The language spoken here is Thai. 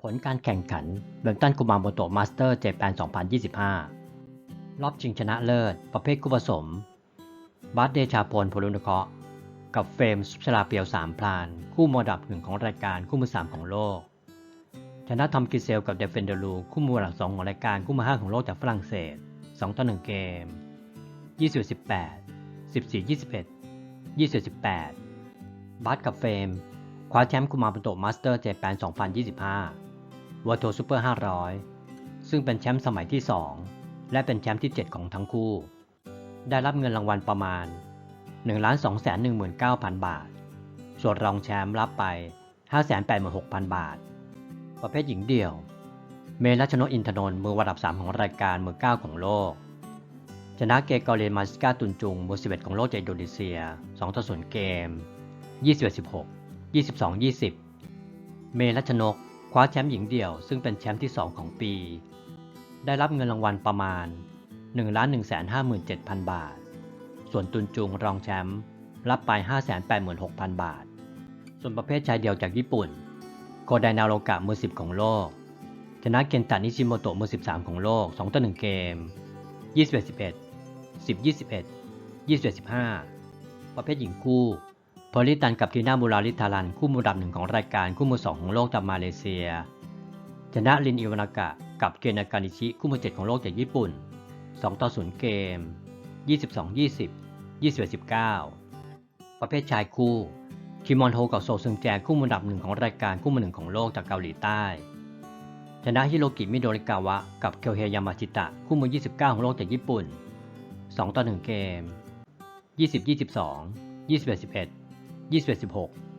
ผลการแข่งขันเบลตันกุมาโมโตะมาสเตอร์เจแปน 2025 รอบชิงชนะเลิศ ประเภทคู่ผสม บัสเดชาพลพลุนเคราะห์กับเฟรมสุชลาเปียวสามพลาน คู่มอดับหนึ่งของรายการคู่มือสามของโลก ชนะทอมกิเซลกับเดฟเฟนเดลูคู่มือหลักสองของรายการคู่มือห้าของโลกจากฝรั่งเศส2ต่อ1เกม20 18 14 21 20 18 บัสกับเฟรมคว้าแชมป์คุมาโมโตะมาสเตอร์เจแปน 2025 วัวโทซูเปอร์500 ซึ่งเป็นแชมป์สมัยที่ 2 และเป็นแชมป์ที่ 7 ของทั้งคู่ ได้รับเงินรางวัลประมาณ 1 2 1 9 0 0 0 บาท ส่วนรองแชมป์รับไป 586,000 บาท ประเภทหญิงเดี่ยว เมรัชนกอินทนนท์มือวัดับ 3 ของรายการมือ 9 ของโลก ชนะเกกอเรนมาสกาตุนจุงมือ 11 ของโลกจากอินโดนีเซีย2ต่อ0เกม 21 16 22 20 เมรัชนก คว้าแชมป์หญิงเดี่ยวซึ่งเป็นแชมป์ที่ 2 ของปี ได้รับเงินรางวัลประมาณ 1 1 5 7 0 0 0บาท ส่วนตุนจุงรองแชมป์รับไป 586,000 บาท ส่วนประเภทชายเดี่ยวจากญี่ปุ่นโกไดนาโรกะมือ 10 ของโลก ชนะเกนตานิชิโมโตะมือ 13 ของโลก 2 ต่อ 1 เกม 21 11 10 21 21 15 ประเภทหญิงคู่ พอลิตันกับทีน่ามูราลิทารันคู่มือดับหนึ่งของรายการคู่มือสองของโลกจากมาเลเซีย ชนะลินอิวานากะกับเกนากานิชิคู่มือเจ็ดของโลกจากญี่ปุ่น 2 ต่อ 0 เกม 22 20 21 19 ประเภทชายคู่คิมอนโฮกับโซซึงแจคู่มือดับหนึ่งของรายการคู่มือหนึ่งของโลกจากเกาหลีใต้ ชนะฮิโรกิมิโดริกาวะกับเคียวเฮยามาชิตะคู่มือ 29 ของโลกจากญี่ปุ่น 2 ต่อ 1 เกม 20 22 21 11 21 16